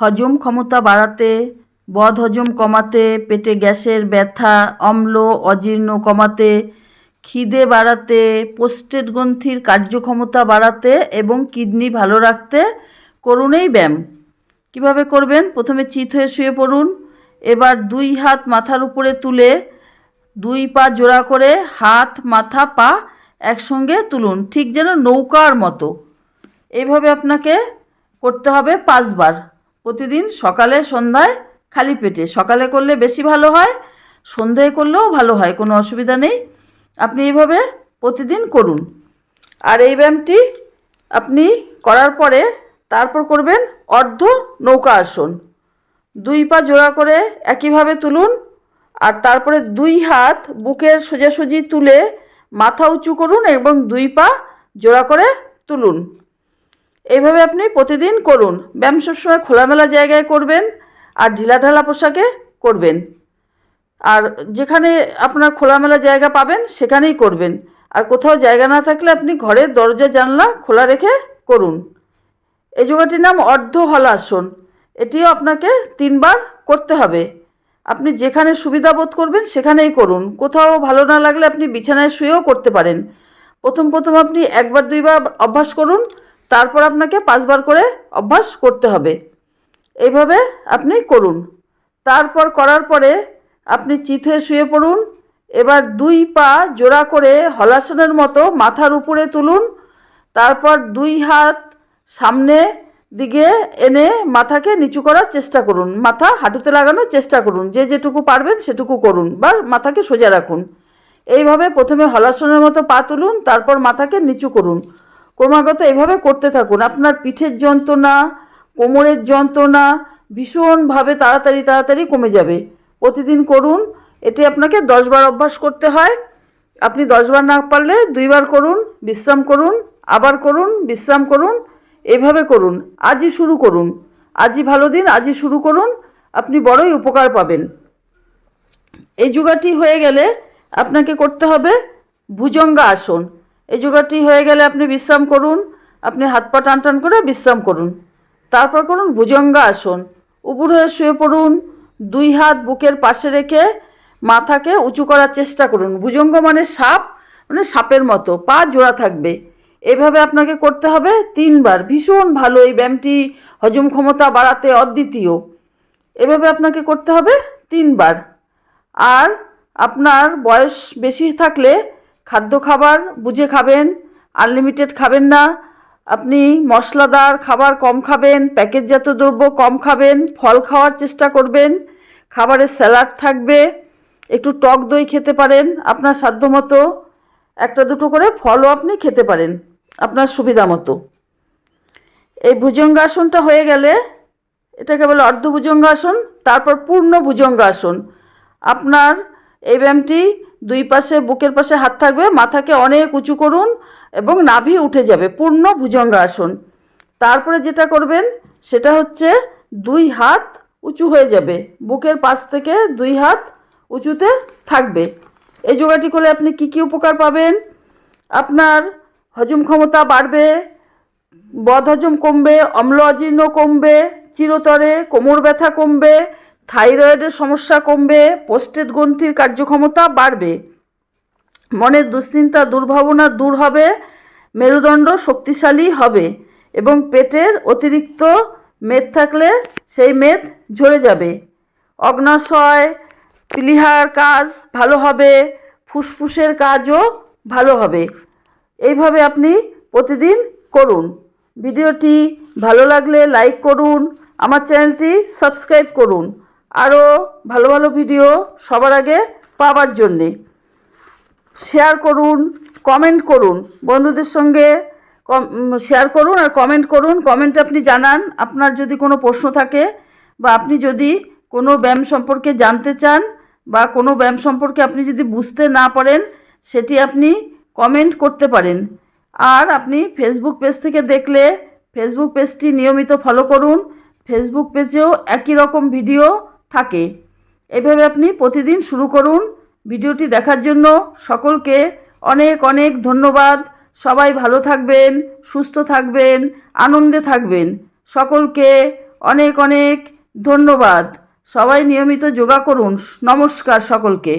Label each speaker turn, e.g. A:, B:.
A: হজম ক্ষমতা বাড়াতে, বদ হজম কমাতে, পেটে গ্যাসের ব্যথা, অম্ল, অজীর্ণ কমাতে, খিদে বাড়াতে, পোস্টেড গ্রন্থির কার্যক্ষমতা বাড়াতে এবং কিডনি ভালো রাখতে করুন এই ব্যায়াম। কীভাবে করবেন? প্রথমে চিত হয়ে শুয়ে পড়ুন। এবার দুই হাত মাথার উপরে তুলে দুই পা জোড়া করে হাত, মাথা, পা একসঙ্গে তুলুন, ঠিক যেন নৌকার মতো। এইভাবে আপনাকে করতে হবে পাঁচবার। প্রতিদিন সকালে, সন্ধ্যায় খালি পেটে। সকালে করলে বেশি ভালো হয়, সন্ধ্যায় করলেও ভালো হয়, কোনো অসুবিধা নেই। আপনি এইভাবে প্রতিদিন করুন। আর এই ব্যায়ামটি আপনি করার পরে তারপর করবেন অর্ধ নৌকা আসন। দুই পা জোড়া করে একইভাবে তুলুন আর তারপরে দুই হাত বুকের সোজাসুজি তুলে মাথা উঁচু করুন এবং দুই পা জোড়া করে তুলুন। এইভাবে আপনি প্রতিদিন করুন। ব্যায়াম সবসময় খোলামেলা জায়গায় করবেন আর ঢিলাঢালা পোশাকে করবেন। আর যেখানে আপনার খোলামেলা জায়গা পাবেন, সেখানেই করবেন। আর কোথাও জায়গা না থাকলে আপনি ঘরের দরজা, জানলা খোলা রেখে করুন। এই যোগাটির নাম অর্ধ হলাসন এটিও আপনাকে তিনবার করতে হবে। আপনি যেখানে সুবিধা বোধ করবেন, সেখানেই করুন। কোথাও ভালো না লাগলে আপনি বিছানায় শুয়েও করতে পারেন। প্রথম প্রথম আপনি একবার দুইবার অভ্যাস করুন। তারপর আপনাকে পাঁচবার করে অভ্যাস করতে হবে। এইভাবে আপনি করুন। তারপর করার পরে আপনি চিত হয়ে শুয়ে পড়ুন। এবার দুই পা জোড়া করে হলাসনের মতো মাথার উপরে তুলুন। তারপর দুই হাত সামনে দিকে এনে মাথাকে নিচু করার চেষ্টা করুন। মাথা হাঁটুতে লাগানোর চেষ্টা করুন। যে যেটুকু পারবেন সেটুকু করুন বা মাথাকে সোজা রাখুন। এইভাবে প্রথমে হলাসনের মতো পা তুলুন, তারপর মাথাকে নিচু করুন। ক্রমাগত এভাবে করতে থাকুন। আপনার পিঠের যন্ত্রণা, কোমরের যন্ত্রণা ভীষণভাবে তাড়াতাড়ি তাড়াতাড়ি কমে যাবে। প্রতিদিন করুন এটি আপনাকে দশবার অভ্যাস করতে হয়। আপনি দশবার না পারলে দুইবার করুন, বিশ্রাম করুন, আবার করুন, বিশ্রাম করুন, এভাবে করুন। আজই শুরু করুন। আজই ভালো দিন, আজই শুরু করুন। আপনি বড়ই উপকার পাবেন। এই যোগাটি হয়ে গেলে আপনাকে করতে হবে ভুজঙ্গা আসন এই যোগাটি হয়ে গেলে আপনি বিশ্রাম করুন, আপনি হাত পা টান টান করে বিশ্রাম করুন। তারপর করুন ভুজঙ্গা আসন। উপর হয়ে শুয়ে পড়ুন, দুই হাত বুকের পাশে রেখে মাথাকে উঁচু করার চেষ্টা করুন। ভুজঙ্গ মানে সাপ মানে সাপের মতো, পা জোড়া থাকবে। এভাবে আপনাকে করতে হবে তিনবার। ভীষণ ভালো এই ব্যায়ামটি হজম ক্ষমতা বাড়াতে অদ্বিতীয়। এভাবে আপনাকে করতে হবে তিনবার। আর আপনার বয়স বেশি থাকলে খাদ্য খাবার বুঝে খাবেন আনলিমিটেড খাবেন না। আপনি মশলাদার খাবার কম খাবেন, প্যাকেটজাত দ্রব্য কম খাবেন, ফল খাওয়ার চেষ্টা করবেন, খাবারের স্যালাড থাকবে, একটু টক দই খেতে পারেন, আপনার সাধ্যমতো একটা দুটো করে ফলও আপনি খেতে পারেন, আপনার সুবিধা মতো এই ভুজঙ্গাসনটা হয়ে গেলে, এটাকে বলে অর্ধ ভুজঙ্গাসন তারপর পূর্ণ ভুজঙ্গাসন। আপনার এই ব্যায়ামটি দুই পাশে, বুকের পাশে হাত থাকবে, মাথাকে অনেক উঁচু করুন এবং নাভি উঠে যাবে, পূর্ণ ভুজঙ্গাসন। তারপরে যেটা করবেন, সেটা হচ্ছে দুই হাত উঁচু হয়ে যাবে, বুকের পাশ থেকে দুই হাত উঁচুতে থাকবে। এই যোগাটি করলে আপনি কি কি উপকার পাবেন? আপনার হজম ক্ষমতা বাড়বে, বদহজম কমবে অম্ল অজীর্ণ কমবে, চিরতরে কোমর ব্যথা কমবে থাইরয়েডের সমস্যা কমবে পোস্টেট গ্রন্থির কার্যক্ষমতা বাড়বে। মনের দুশ্চিন্তা দুর্ভাবনা দূর হবে, মেরুদণ্ড শক্তিশালী হবে এবং পেটের অতিরিক্ত মেদ থাকলে সেই মেদ ঝরে যাবে। অগ্নাশয়, প্লিহার কাজ ভালো হবে, ফুসফুসের কাজও ভালো হবে। এইভাবে আপনি প্রতিদিন করুন। ভিডিওটি ভালো লাগলে লাইক করুন, আমার চ্যানেলটি সাবস্ক্রাইব করুন। আরও ভালো ভালো ভিডিও সবার আগে পাওয়ার জন্যে। শেয়ার করুন কমেন্ট করুন। বন্ধুদের সঙ্গে কম শেয়ার করুন আর কমেন্ট করুন। কমেন্টে আপনি জানান, আপনার যদি কোনো প্রশ্ন থাকে বা আপনি যদি কোনো ব্যায়াম সম্পর্কে জানতে চান বা কোনো ব্যায়াম সম্পর্কে আপনি যদি বুঝতে না পারেন, সেটি আপনি কমেন্ট করতে পারেন। আর আপনি ফেসবুক পেজ থেকে দেখলে ফেসবুক পেজটি নিয়মিত ফলো করুন। ফেসবুক পেজেও একই রকম ভিডিও থাকে। এভাবে আপনি প্রতিদিন শুরু করুন ভিডিওটি দেখার জন্য। সকলকে অনেক অনেক ধন্যবাদ। সবাই ভালো থাকবেন, সুস্থ থাকবেন, আনন্দে থাকবেন। সকলকে অনেক অনেক ধন্যবাদ। সবাই নিয়মিত যোগা করুন। নমস্কার সকলকে।